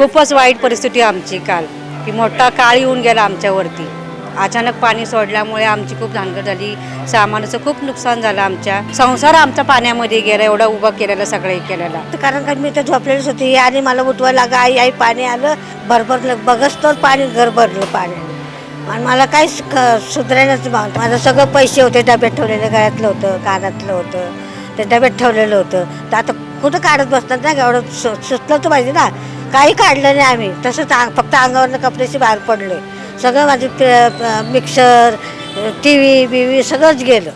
खूपच वाईट परिस्थिती आमची काल. की मोठा काळ येऊन गेला आमच्यावरती. अचानक पाणी सोडल्यामुळे आमची खूप धानगड झाली. सामानाचं खूप नुकसान झालं आमच्या. संसार आमचा पाण्यामध्ये गेला एवढा उभा केलेला सगळं हे केलेला. कारण का मी तर झोपलेलीच होती. आणि मला उठवायला लागा आई आई पाणी आलं. भरभरलं बघच तर पाणी घर भरलं पाण्याने आणि मला काहीच क- सुधारायलाच मागत माझं सगळं पैसे होते डब्यात ठेवलेले गळ्यातलं होतं कानातलं होतं. ते डब्यात ठेवलेलं होतं. तर आता कुठं काढत बसतात ना एवढं सु सुचलं तर पाहिजे ना. काही काढलं नाही आम्ही. तसंच फक्त अंगावरनं कपड्याशी बाहेर पडले सगळं माझे mixer T V B V सगळंच गेलं.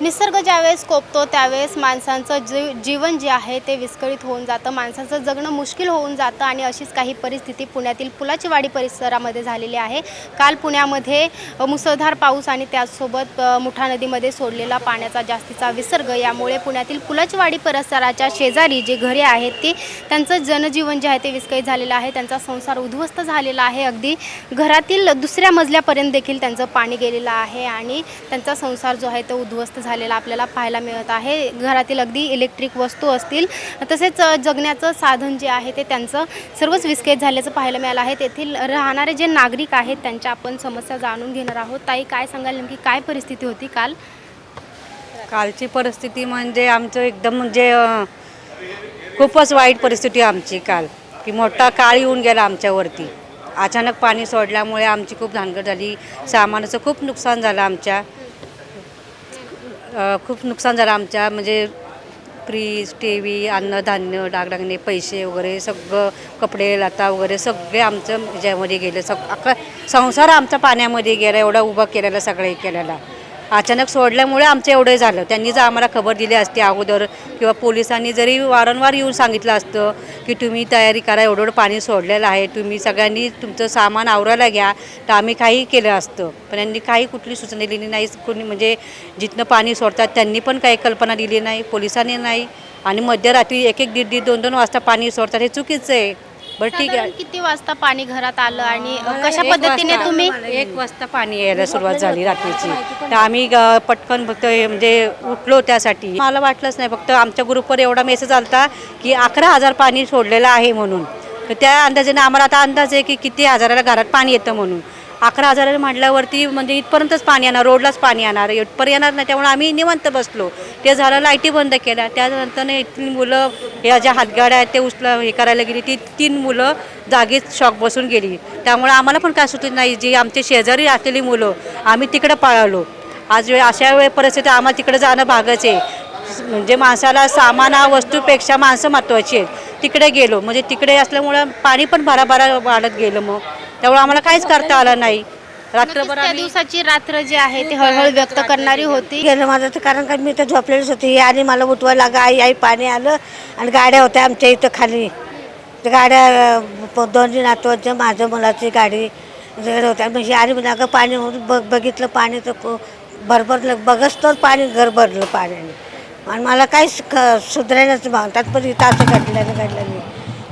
निसर्ग ज्यावेळेस कोपतो त्यावेळेस माणसांचं जी जीवन जे आहे ते विस्कळीत होऊन जातं. माणसाचं जगणं मुश्किल होऊन जातं आणि अशीच काही परिस्थिती पुण्यातील पुलाची वाडी परिसरामध्ये झालेली आहे. काल पुण्यामध्ये मुसळधार पाऊस आणि त्याचसोबत मुठा नदीमध्ये सोडलेला पाण्याचा जास्तीचा विसर्ग. यामुळे पुण्यातील पुलाची वाडी परिसराच्या शेजारी जे घरे आहेत ती त्यांचं जनजीवन जे आहे ते विस्कळीत झालेलं आहे. त्यांचा संसार उद्ध्वस्त झालेला आहे. अगदी घरातील दुसऱ्या मजल्यापर्यंत देखील त्यांचं पाणी गेलेलं आहे आणि त्यांचा संसार जो आहे तो उद्ध्वस्त झालेला आपल्याला पाहायला मिळत आहे. घरातील अगदी इलेक्ट्रिक वस्तू असतील तसेच जगण्याचं साधन जे आहे ते त्यांचं सर्वच विस्कळीत झाल्याचं पाहायला मिळालं आहे. तेथील राहणारे जे नागरिक आहेत त्यांच्या आपण समस्या जाणून घेणार आहोत. ताई काय सांगाल नेमकी? काय परिस्थिती होती काल? कालची परिस्थिती म्हणजे आमचं एकदम म्हणजे खूपच वाईट परिस्थिती आमची काल. की मोठा काळ येऊन गेला आमच्यावरती. अचानक पाणी सोडल्यामुळे आमची खूप धानगड झाली. सामानाचं खूप नुकसान झालं आमच्या. खूप नुकसान झालं आमच्या म्हणजे फ्रीज टी व्ही अन्नधान्य डागडागणे पैसे वगैरे सगळं कपडे लता वगैरे सगळे आमचं ह्याच्यामध्ये गेले. सग अख्खा संसार आमचा पाण्यामध्ये गेला एवढा उभा केलेला सगळे केलेला. अचानक सोडल्यामुळे आमचं एवढं झालं. त्यांनी जर आम्हाला खबर दिली असती अगोदर किंवा पोलिसांनी जरी वारंवार येऊन सांगितलं असतं की तुम्ही तयारी करा एवढं एवढं पाणी सोडलेलं आहे तुम्ही सगळ्यांनी तुमचं सामान आवरायला घ्या तर आम्ही काही केलं असतं. पण यांनी काही कुठली सूचना दिली नाही. कोणी म्हणजे जिथनं पाणी सोडतात त्यांनी पण काही कल्पना दिली नाही पोलिसांनी नाही. आणि मध्यरात्री एक एक दीड दीड दोन दोन वाजता पाणी सोडतात हे चुकीचं आहे. बरं ठीक साधारण आहे किती वाजता पाणी घरात आलं आणि कशा एक पद्धतीने वाजता- तुम्ही? एक वाजता पाणी यायला सुरुवात झाली रात्रीची. तर आम्ही पटकन फक्त हे म्हणजे उठलो त्यासाठी. मला वाटलंच नाही फक्त आमच्या ग्रुपवर एवढा मेसेज आलता की अकरा हजार पाणी सोडलेलं आहे म्हणून. तर त्या अंदाजाने आम्हाला आता अंदाज आहे की किती हजाराला घरात पाणी येतं म्हणून. अकरा हजार म्हटल्यावरती म्हणजे इथपर्यंतच पाणी येणार रोडलाच पाणी येणार इथपर्यंत येणार नाही. त्यामुळे आम्ही निवंत बसलो. ते झालं लाईटी बंद केल्या. त्यानंतर इथली मुलं या ज्या हातगाड्या आहेत ते उचला हे करायला गेली. ती तीन मुलं जागीच शॉक बसून गेली. त्यामुळे आम्हाला पण काय सुचत नाही. जी आमचे शेजारी असलेली मुलं आम्ही तिकडं पळालो. आज वेळ अशा वेळ परिस्थिती आम्हाला तिकडे जाणं भागच आहे. म्हणजे माणसाला सामाना वस्तूपेक्षा माणसं महत्त्वाची आहेत. तिकडे गेलो. म्हणजे तिकडे असल्यामुळं पाणी पण भराभरा वाढत गेलं मग. त्यामुळे आम्हाला काहीच करता आलं नाही. रात्रभर नक्कीच त्या आम्ही दिवसाची रात्र जी आहे ती हळहळ व्यक्त करणारी होती. गेलं माझं तर कारण का मी तर झोपलेलीच होती. आणि मला उठवायला लागा आई आई पाणी आलं आणि गाड्या होत्या आमच्या इथं खाली. त्या गाड्या अं, दोन्ही नातवांच्या माझ्या मुलाची गाडी सगळं होत्या. म्हणजे आणि म्हणजे अगं पाणी होतं बघ बघितलं पाणी तर भरभरलं बघच तर पाणी घर भरलं पाण्याने. आणि मला काहीच क सुधारायलाच मागतात पण इथं असं घडलेलं घडलं नाही.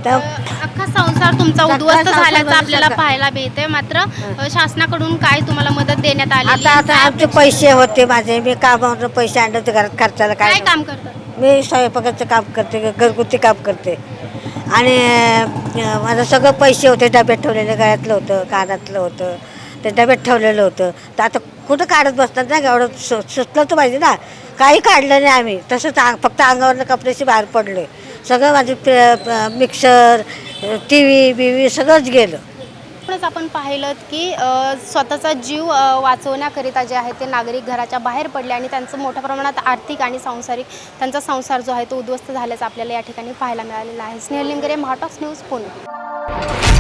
तर अख्खा संसार तुमचा अख्खा उद्ध्वस्त संसार झाल्याचं म्हणजे आपल्याला सगळं. पाहायला मिळते मात्र अ, शासनाकडून काय तुम्हाला मदत देण्यात आली आता आता आमचे पैसे होते माझे. मी कामावर पैसे आणले होते घरात खर्चाला काय काय काम करतात मी स्वयंपाकाचं काम करते घरगुती काम करते. आणि अं, माझं सगळं पैसे होते डब्यात ठेवलेले गळ्यातलं होतं कानातलं होतं ते डब्यात ठेवलेलं होतं. तर आता कुठं काढत बसतात ना? एवढं सु सुचलं तर पाहिजे ना. काही काढलं नाही आम्ही. तसंच आ- फक्त अंगावरनं कपड्याशी बाहेर पडले सगळं माझे mixer T V B V सगळंच गेलं. म्हणूनच आपण पाहिलं की स्वतःचा जीव वाचवण्याकरिता जे आहे ते नागरिक घराच्या बाहेर पडले आणि त्यांचं मोठ्या प्रमाणात आर्थिक आणि सांसारिक त्यांचा संसार जो आहे तो उद्ध्वस्त झाल्याचं आपल्याला या ठिकाणी पाहायला मिळालेला आहे. स्नेहलिंगरे महाटॉक्स न्यूज पुणे.